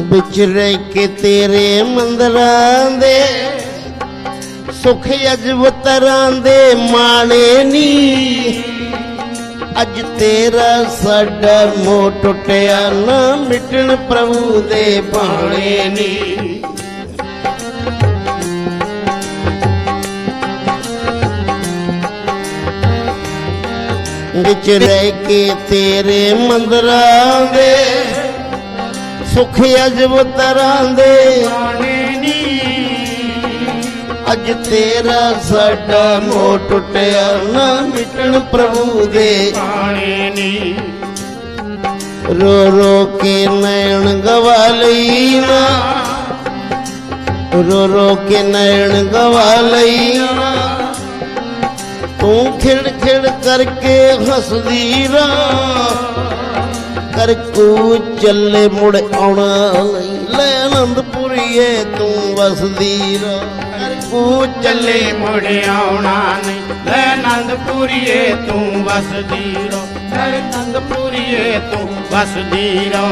ਵਿੱਚ ਰਹਿ ਕੇ ਤੇਰੇ ਮੰਦਰਾਂ ਦੇ ਸੁਖ ਅਜਵਤਰਾਂ ਦੇ ਮਾਣੇ ਨੀ ਅੱਜ ਤੇਰਾ ਸਾਡਾ ਮੋਹ ਟੁੱਟਿਆ ਨਾ ਮਿਟਣ ਪ੍ਰਭੂ ਦੇ ਬਾਣੇ ਨੀ ਵਿੱਚ ਰਹਿ ਕੇ ਤੇਰੇ ਮੰਦਰਾਂ ਦੇ ਸੁਖ ਅਜਵਤਰਾਂ ਦੇ। ਅੱਜ ਤੇਰਾ ਸਾਡਾ ਮੋਹ ਟੁੱਟਿਆ, ਨਾ ਮਿਟਣ ਪ੍ਰਭੂ ਦੇ। ਪਾਣੀ ਨੀ ਰੋ ਰੋ ਕੇ ਨੈਣ ਗਵਾ ਲਈ ਨਾ। ਰੋ ਰੋ ਕੇ ਨੈਣ ਗਵਾ ਲਈ ਨਾ। ਤੂੰ ਖਿੜ ਖਿੜ ਕਰਕੇ ਹੱਸਦੀ ਰਾਂ ਕਰ ਕੂ ਚੱਲੇ ਮੁੜ ਆਉਣਾ ਨਹੀਂ। ਲੈ ਆਨੰਦਪੁਰੀਏ ਤੂੰ ਵਸਦੀ ਰਾਂ ਕਰ ਕੂ ਚੱਲੇ ਚੱਲੇ ਮੁੜ ਆਉਣਾ ਨਹੀਂ। ਲੈ ਆਨੰਦਪੁਰੀਏ ਤੂੰ ਵਸਦੀ ਰੋ ਲੈ ਆਨੰਦਪੁਰੀਏ ਤੂੰ ਵਸਦੀ ਰੋ